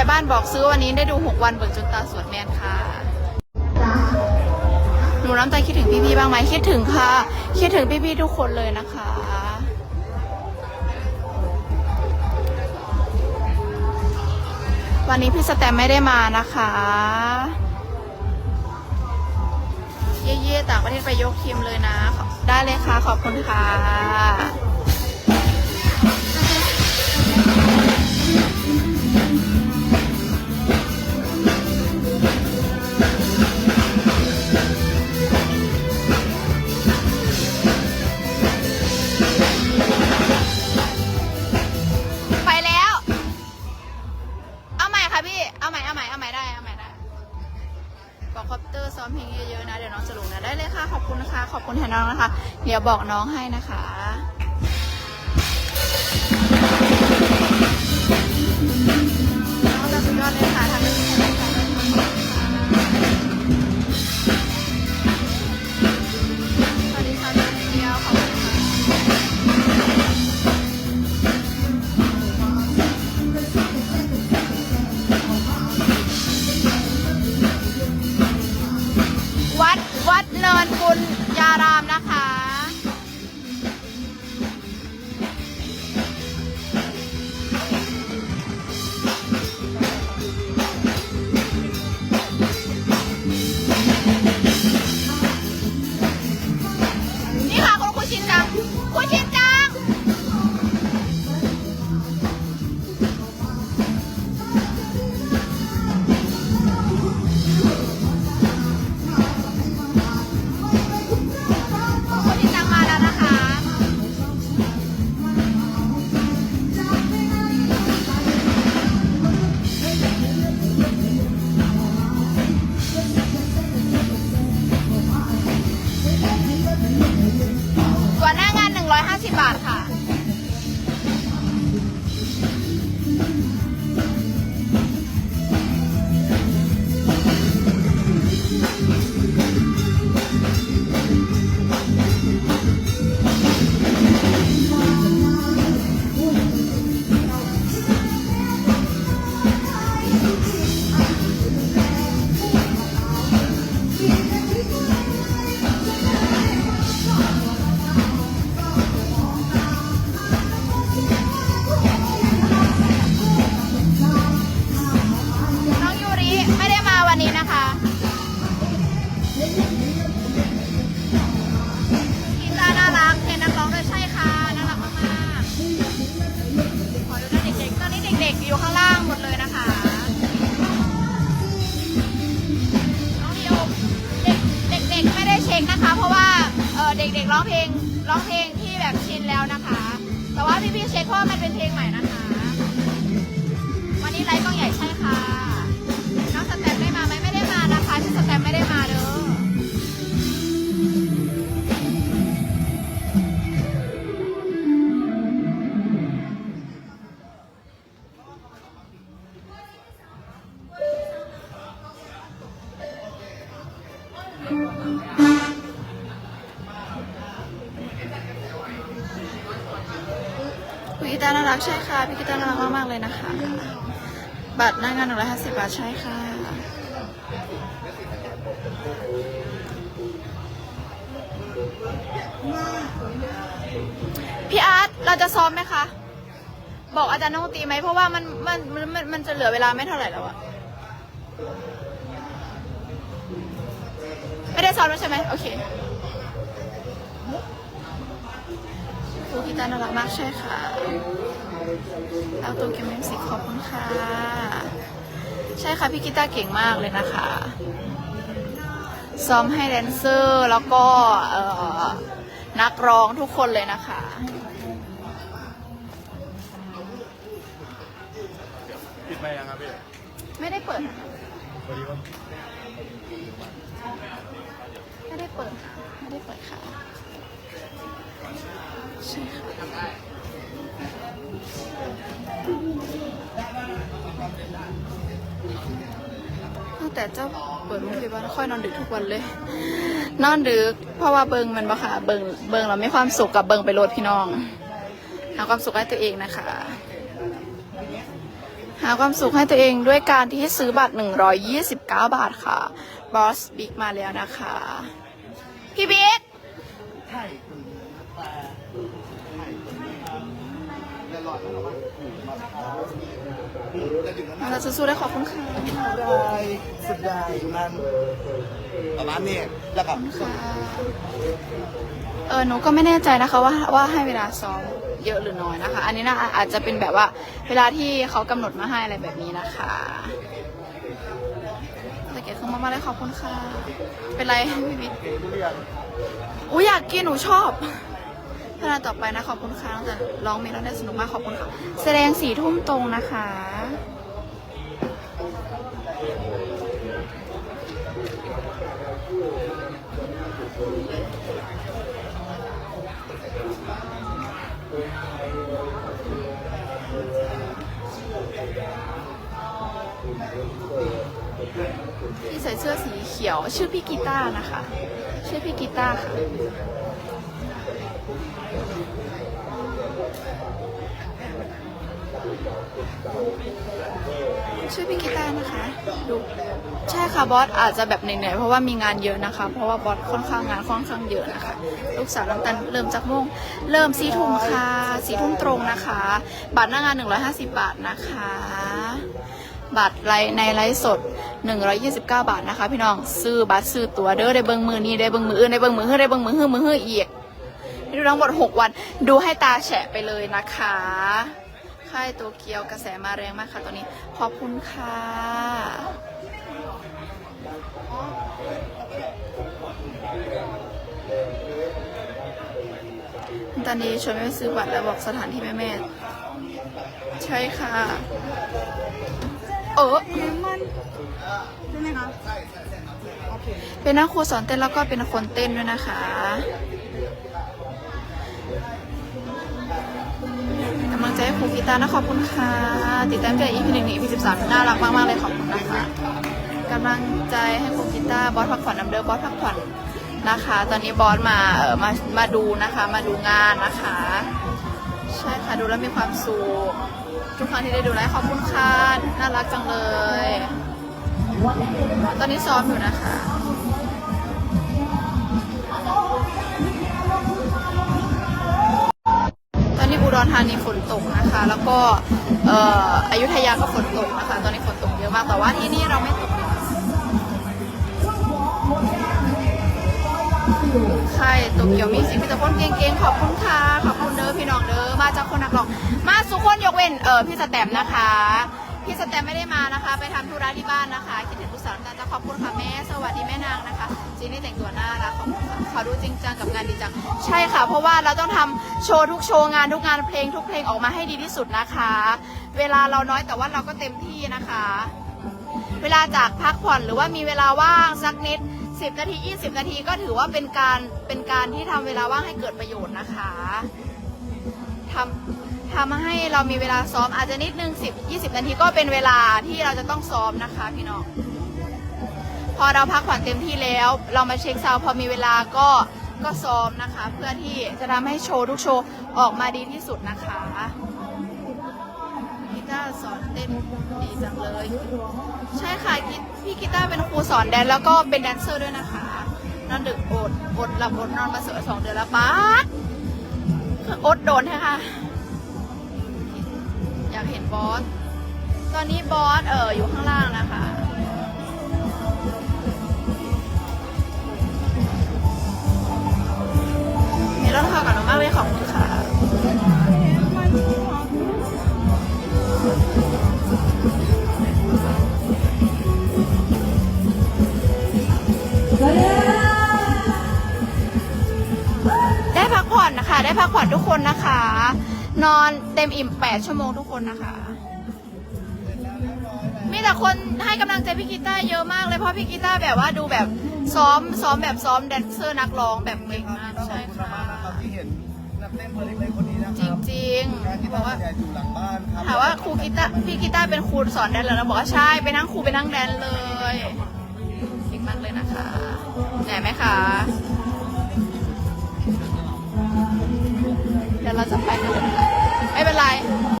ญ่บ้านบอกซื้อวันนี้ได้ดู 6 วันเบิกจนตาสวดแมนค่ะ หนูน้ำใจคิดถึงพี่ๆบ้างไหมคิดถึงค่ะ คิดถึงพี่ๆทุกคนเลยนะคะวันนี้พี่สแตมไม่ได้มานะคะ เย่ๆต่างประเทศไปยกคิมเลยนะ ได้เลยค่ะ ขอบคุณค่ะ ยวบอกน้องให้นะคะ นนี้นะคะกีตาร์น่ารักเพลงนักร้องด้วยใช่ค่ะน่ารักมากๆขอดูหน้าเด็กๆตอนนี้เด็กๆอยู่ข้างล่างหมดเลยนะคะน้องดิวเด็กเด็กๆไม่ได้เช็คนะคะ เพราะว่าเออเด็กๆร้องเพลงร้องเพลงที่แบบชินแล้วนะคะ แต่ว่าพี่ๆเช็คเพราะว่ามันเป็นเพลงใหม่นะคะ วันนี้ไลฟ์กล้องใหญ่ใช่ค่ะ ได้มานะคะพี่สแตมไม่ได้มาเด้อพี่กีตาน่ารักใช่ค่ะ พี่กีตาน่ารักมากๆเลยนะคะ บัตรหน้างานหนึ่งร้อยห้าสิบบาทใช่ค่ะ พี่อาร์ตเราจะซ้อมไหมคะ บอกอาจารย์น้องตีไหมเพราะว่ามันมันมันมันจะเหลือเวลาไม่เท่าไหร่แล้วอะไม่ได้ซ้อมแล้วใช่ไหมโอเคครูกีตาร์น่ารักมากใช่ค่ะเอาตัวเกมมิวสิขอบคุณค่ะ ใช่ค่ะ พี่กีตาร์เก่งมากเลยนะคะ ซ้อมให้แดนเซอร์แล้วก็เอ่อนักร้องทุกคนเลยนะคะปิดไปยังครับพี่ไม่ได้เปิดพอดีว่าไม่ได้เปิดไม่ได้เปิดค่ะใช่ค่ะ ตั้งแต่เจ้าเปิดโรงพยาบาลค่อยนอนดึกทุกวันเลย นอนดึก เพราะว่าเบิงมันบ่ค่ะเบิงเบิงเราไม่ความสุขกับเบิงไปโหลดพี่น้อง หาความสุขให้ตัวเองนะคะ หาความสุขให้ตัวเองด้วยการที่ซื้อบัตร 129 บาทค่ะบอสบิ๊กมาแล้วนะคะ พี่บิ๊ก เราจะสู้ได้ขอบคุณค่ะได้สุดได้นั่นประมาณนี้แล้วก็เออหนูก็ไม่แน่ใจนะคะว่าว่าให้เวลาซ้อมเยอะหรือน้อยนะคะ อันนี้นะอาจจะเป็นแบบว่าเวลาที่เขากำหนดมาให้อะไรแบบนี้นะคะตะเกียบขึ้นมามาเลยขอบคุณค่ะ เป็นไรพี่บิ๊กเรียนอุ้ยอยากกินหนูชอบ พนาต่อไปนะขอบคุณค่ะตั้งแต่ร้องเมลอนได้สนุกมากขอบคุณค่ะ แสดงสี่ทุ่มตรงนะคะ พี่ใส่เสื้อสีเขียว ชื่อพี่กีตาร์นะคะ ชื่อพี่กีตาร์ค่ะ ชื่อพี่กีตาร์นะคะดูใช่ค่ะบอสอาจจะแบบเหนื่อยๆเพราะว่ามีงานเยอะนะคะ เพราะว่าบอสค่อนข้างงานค่อนข้างเยอะนะคะ ลูกสาวน้ำตาลเริ่มจากโมงเริ่มสี่ทุ่มค่ะสี่ทุ่มตรงนะคะ บัตรหน้างาน 150 บาทนะคะ บัตรไลน์ในไลฟ์สด 129 บาทนะคะ พี่น้องซื้อบัตรซื้อตั๋วเด้อได้เบิ้งมือนี้ได้เบิ้งมืออื่นได้เบิ้งมือฮื้อได้เบิ้งมือฮื้อมือฮื้ออีกดูทั้งหมด 6 วัน ดูให้ตาแฉะไปเลยนะคะ ค่ายโตเกียวกระแสมาแรงมากค่ะตอนนี้ ขอบคุณค่ะตอนนี้ชวนแม่ซื้อบัตรแล้วบอกสถานที่แม่แม่ใช่ค่ะเออใช่ไหมคะเป็นนักครูสอนเต้นแล้วก็เป็นคนเต้นด้วยนะคะ ให้ครูกีตาร์นะขอบคุณค่ะ ติดตามจาก EP หนึ่งถึง EP สิบสามน่ารักมากๆเลยขอบคุณนะคะกำลังใจให้ครูกีตาร์บอสพักผ่อนน้ำเดิมบอสพักผ่อนนะคะ ตอนนี้บอสมาเออมามาดูนะคะ มาดูงานนะคะ ใช่ค่ะดูแล้วมีความสุขทุกครั้งที่ได้ดูไลฟ์ขอบคุณค่ะน่ารักจังเลย ตอนนี้ซ้อมอยู่นะคะ ธานีฝนตกนะคะ แล้วก็เอ่ออยุธยาก็ฝนตกนะคะ ตอนนี้ฝนตกเยอะมากแต่ว่าที่นี่เราไม่ตกใช่โตเกียวมีสิ่งพิจารณาเก่งๆขอบคุณค่ะขอบคุณเด้อพี่น้องเด้อมาจากคนนักร้องมาสุคนยกเว้นเออพี่สแตมป์นะคะพี่สแตมป์ไม่ได้มานะคะ ไปทำธุระที่บ้านนะคะ คิดถึงลูกสาวน้ำตาลจะขอบคุณค่ะแม่ สวัสดีแม่นางนะคะ จีนี่แต่งตัวน่ารักขอบคุณค่ะเขาดูจริงจังกับงานดีจัง ใช่ค่ะ เพราะว่าเราต้องทำโชว์ทุกโชว์งานทุกงานเพลงทุกเพลงออกมาให้ดีที่สุดนะคะ เวลาเราน้อยแต่ว่าเราก็เต็มที่นะคะ เวลาจากพักผ่อนหรือว่ามีเวลาว่างสักนิด 10 นาที 20 นาทีก็ถือว่าเป็นการเป็นการที่ทำเวลาว่างให้เกิดประโยชน์นะคะทำทำให้เรามีเวลาซ้อมอาจจะนิดนึง10 20 นาทีก็เป็นเวลาที่เราจะต้องซ้อมนะคะพี่น้อง อเราพักผ่อนเต็มที่แล้ว เรามาเช็คซาวพอมีเวลาก็ก็ซ้อมนะคะ เพื่อที่จะทำให้โชว์ทุกโชว์ออกมาดีที่สุดนะคะกีตาร์สอนเต้นดีจังเลย ใช่ค่ะพี่กีตาร์เป็นครูสอนแดนแล้วก็เป็นแดนเซอร์ด้วยนะคะนอนดึกอดอดหลับอดนอนมาเสือสองเดือนแล้วป๊าดคืออดโดนใช่ค่ะ อยากเห็นบอส ตอนนี้บอสเอออยู่ข้างล่างนะคะ คะได้พักผ่อนทุกคนนะคะ นอนเต็มอิ่ม 8 ชั่วโมงทุกคนนะคะ มีแต่คนให้กำลังใจพี่กีตาร์เยอะมากเลย เพราะพี่กีตาร์แบบว่าดูแบบซ้อมซ้อมแบบซ้อมแดนเซอร์นักร้องแบบเก่งมากใช่ค่ะมากนะครับที่เห็นนักเต้นตัวเล็กๆคนนี้นะคจรับริงการที่ๆบอกงว่าแดนอยู่หลังบ้านครับถามว่าครูกีตาร์พี่กีตาร์เป็นครูสอนแดนแล้วนะบอกว่าใช่ไปนั่งครูไปนั่งแดนเลยเก่งมากเลยนะคะเหนื่อยไหมคะ เดี๋ยวเราจะไปกันเลยไม่เป็นไร